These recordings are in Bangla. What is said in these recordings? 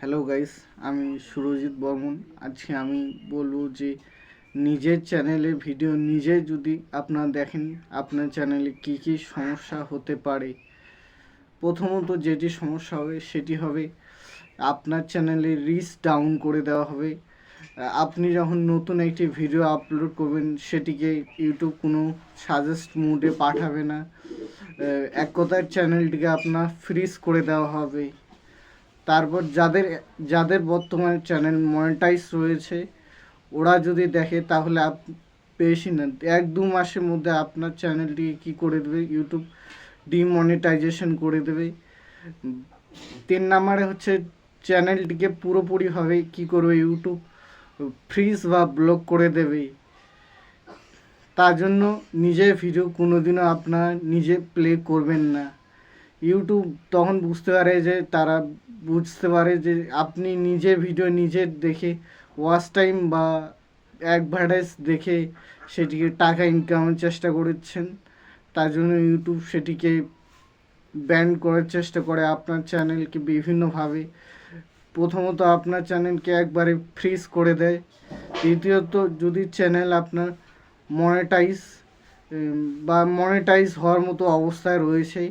হ্যালো গাইস আমি সুরজিৎ বর্মন। আজকে আমি বলব যে, নিজের চ্যানেলে ভিডিও নিজে যদি আপনারা দেখেন, আপনার চ্যানেলে কি কি সমস্যা হতে পারে। প্রথমত যেটি সমস্যা হবে, সেটি হবে আপনার চ্যানেলে রিচ ডাউন করে দেওয়া হবে। আপনি যখন নতুন একটি ভিডিও আপলোড করবেন, সেটিকে ইউটিউব কোনো সাজেস্ট মুডে পাঠাবে না। এক কথায় চ্যানেলটিকে আপনার ফ্রিজ করে দেওয়া হবে। তারপর যাদের যাদের বর্তমানে চ্যানেল মনিটাইজ রয়েছে, ওরা যদি দেখে তাহলে আপ, বেশি না, এক দু মাসের মধ্যে আপনার চ্যানেলটিকে কী করে দেবে ইউটিউব ডিমনিটাইজেশন করে দেবে। তিন নাম্বারে হচ্ছে চ্যানেলটিকে পুরোপুরিভাবে কী করবে ইউটিউব ফ্রিজ বা ব্লক করে দেবে। তার জন্য নিজের ভিডিও কোনোদিনও আপনার নিজে প্লে করবেন না। ইউটিউব তখন বুঝতে পারে যে তারা বুঝতে পারে যে আপনি নিজে ভিডিও নিজে দেখে ওয়াচ টাইম বা অ্যাডভার্টাইজ দেখে সেটিকে টাকা ইনকামের চেষ্টা করেছেন, তার জন্য ইউটিউব সেটিকে ব্যান করার চেষ্টা করে আপনার চ্যানেলকে বিভিন্নভাবে। প্রথমত আপনার চ্যানেলকে একবারে ফ্রিজ করে দেয়। দ্বিতীয়ত, যদি চ্যানেল আপনার মনিটাইজ বা মনিটাইজ হওয়ার মতো অবস্থায় রয়েছে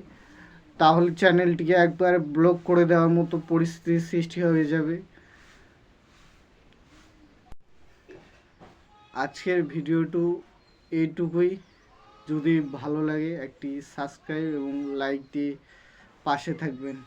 তাহলে চ্যানেলটিকে একবারে ব্লক করে দেওয়ার মতো পরিস্থিতির সৃষ্টি হয়ে যাবে। আজকের ভিডিওটু এইটুকুই। যদি ভালো লাগে একটি সাবস্ক্রাইব এবং লাইক দিয়ে পাশে থাকবেন।